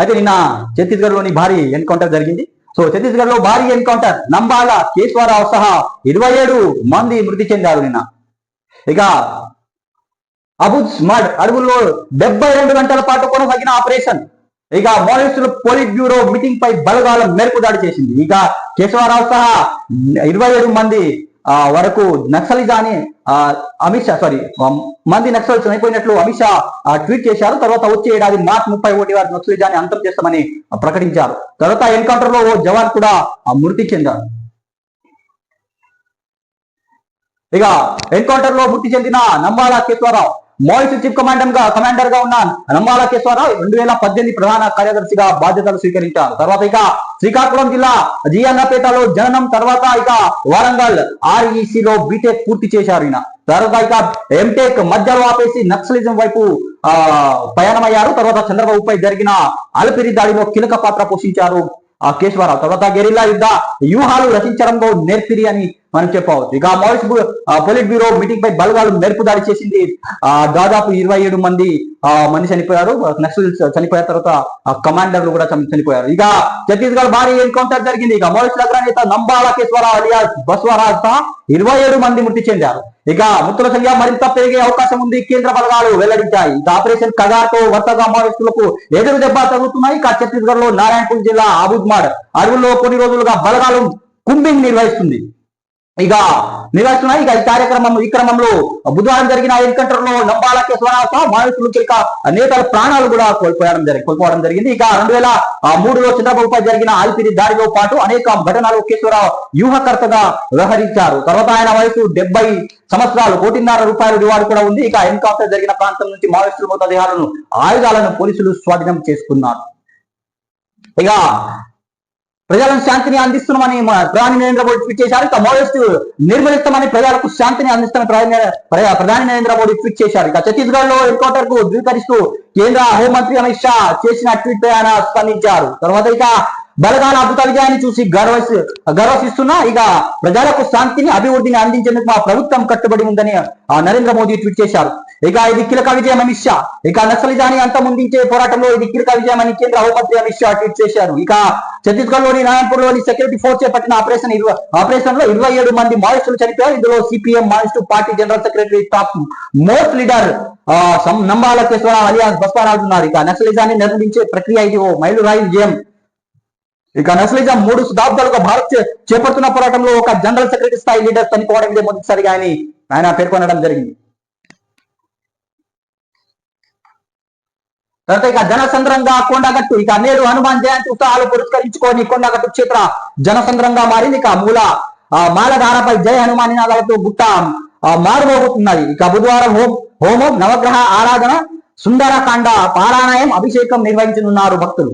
అయితే నిన్న ఛత్తీస్గఢ్లోని భారీ ఎన్కౌంటర్ జరిగింది. సో ఛత్తీస్గఢ్లో భారీ ఎన్కౌంటర్ నంబాల కేశవరావు సహా ఇరవై ఏడు మంది మృతి చెందారు నిన్న. ఇక అబుజ్ మడ్ అడవుల్లో డెబ్బై రెండు గంటల పాటు కొనసాగిన ఆపరేషన్. ఇక మానిస్టులు పోలిట్ బ్యూరో మీటింగ్ పై బలగాల మేరకు దాడి చేసింది. ఇక కేశవరావు సహా ఇరవై ఏడు మంది వరకు నక్సలిజాని ఆ, అమిత్ షా సారీ మంది నక్సల్ చనిపోయినట్లు అమిత్ షా ఆ, ట్వీట్ చేశారు. తర్వాత వచ్చే ఏడాది మార్చి ముప్పై ఒకటి వారి నక్సలిజాన్ని అంతం చేస్తామని ప్రకటించారు. తర్వాత ఎన్కౌంటర్లో ఓ జవాన్ కూడా మృతి చెందారు. ఇక ఎన్కౌంటర్లో మృతి చెందిన నంబాల కేశవరావు మాయిస్ చీఫ్ కమాండర్గా కమాండర్గా ఉన్న నంబాల కేశ్వరరావు రెండు వేల పద్దెనిమిది ప్రధాన కార్యదర్శిగా బాధ్యతలు స్వీకరించారు. తర్వాత ఇక శ్రీకాకుళం జిల్లా జియన్నపేటలో జననం తర్వాత ఇక వారంగల్ ఆర్ఈసి లో బీటెక్ పూర్తి చేశారు ఈయన. తర్వాత ఇక ఎంటెక్ మధ్యలో ఆపేసి నక్సలిజం వైపు ఆ పయనమయ్యారు. తర్వాత చంద్రబాబుపై జరిగిన అలపిరి దాడిలో కీలక పాత్ర పోషించారు ఆ కేశవరావు. తర్వాత గెరిల్లా యుద్ధ వ్యూహాలు రచించడంలో నేర్పిరి అని మనం చెప్పవచ్చు. ఇక మాయిస్ పొలిట్ బ్యూరో మీటింగ్ పై బలగాలు మెరుపు దాడి చేసింది. ఆ దాదాపు ఇరవై ఏడు మంది ఆ మంది చనిపోయారు. నక్సల్ చనిపోయిన తర్వాత కమాండర్లు కూడా చనిపోయారు. ఇక ఛత్తీస్గఢ్ భారీ ఎన్కౌంటర్ జరిగింది. ఇక మాయిస్ అగ్రనేత నంబాల కేశ్వరరావు అలియాస్ బస్వరాజ్ ఇరవై ఏడు మంది మృతి చెందారు. ఇక మృతుల సంఖ్య మరింత పెరిగే అవకాశం ఉంది. కేంద్ర బలగాలు వెల్లడించాయి. ఇక ఆపరేషన్ కగార్తో వరుసగా మావోయిస్టులకు ఎదురు దెబ్బ తగులుతున్నాయి. ఇక ఛత్తీస్గఢ్లో నారాయణపూర్ జిల్లా అబుద్మాడ్ అడవుల్లో కొన్ని రోజులుగా బలగాలు కుంబింగ్ నిర్వహిస్తుంది. ఇక నిర్వహిస్తున్నాయి. ఇక ఈ కార్యక్రమం ఈ క్రమంలో బుధవారం జరిగిన ఎన్కౌంటర్లో నంబాల కేశవరావు సహా మావోయిస్టులు నేతల ప్రాణాలు కూడా కోల్పోయడం జరిగింది కోల్పోవడం జరిగింది. ఇక రెండు వేల మూడులో చంద్రబాబుపై జరిగిన ఆల్పిరి దాడిలో పాటు అనేక ఘటనలు కేశవరావు వ్యూహకర్తగా వ్యవహరించారు. తర్వాత ఆయన వయసు డెబ్బై సంవత్సరాలు. కోటిన్నర రూపాయల రివార్డు కూడా ఉంది. ఇక ఎన్కౌంటర్ జరిగిన ప్రాంతం నుంచి మావోయిస్టుల మృతదేహాలను ఆయుధాలను పోలీసులు స్వాధీనం చేసుకున్నారు. ఇక ప్రజలను శాంతిని అందిస్తున్నామని ప్రధాని నరేంద్ర మోడీ ట్వీట్ చేశారు. ఇక మావోయిస్టు నిర్మలిస్తామని ప్రజలకు శాంతిని అందిస్తున్న ప్రధాని ప్రధాని నరేంద్ర మోడీ ట్వీట్ చేశారు. ఇక ఛత్తీస్గఢ్లో ఎన్కౌంటర్కు ధృవీకరిస్తూ కేంద్ర హోంమంత్రి అమిత్ షా చేసిన ట్వీట్ పై ఆయన స్పందించారు. తర్వాత ఇక బలగాల అద్భుత విజయాన్ని చూసి గర్వసి గర్వసిస్తున్నా ఇక ప్రజలకు శాంతిని అభివృద్ధిని అందించేందుకు మా ప్రభుత్వం కట్టుబడి ఉందని నరేంద్ర మోదీ ట్వీట్ చేశారు. ఇక ఇది కీలక విజయం అమిత్ షా ఇక అంత అంతమొందించే పోరాటంలో ఇది కీలక విజయం అని కేంద్ర హోంమంత్రి అమిత్ షా ట్వీట్ చేశారు. ఇక ఛత్తీస్గఢ్లోని నారాయణపూర్లోని సెక్యూరిటీ ఫోర్స్ చేపట్టిన ఆపరేషన్ ఆపరేషన్లో ఇరవై ఏడు మంది మాయిస్టులు చనిపోయారు. ఇందులో CPM Maoist party general secretary top most leader Nambala Keshavarao alias Baswaraju ఉన్నారు. ఇక నక్సలిజాన్ని నిర్మించే ప్రక్రియ ఇది. ఓ మైలురాయి విజయం. ఇక నక్సలిజం మూడు శతాబ్దాలుగా భారత్ చేపడుతున్న పోరాటంలో ఒక జనరల్ సెక్రటరీ స్థాయి లీడర్ చనిపోవడం ఇదే మొదటిసారిగా ఆయన ఆయన పేర్కొనడం జరిగింది. తర్వాత ఇక జనసంద్రంగా కొండగట్టు ఇక నేడు హనుమాన్ జయంతి ఉత్సవాలు పురస్కరించుకొని కొండగట్టు క్షేత్ర జనసంద్రంగా మారింది. ఇక మూల మాలధారపై జయ హనుమాన్ నినాదాలతో గుట్ట మారుమోగుతున్నది. ఇక బుధవారం హోం హోమం నవగ్రహ ఆరాధన సుందరకాండ పారాయణం అభిషేకం నిర్వహించనున్నారు భక్తులు.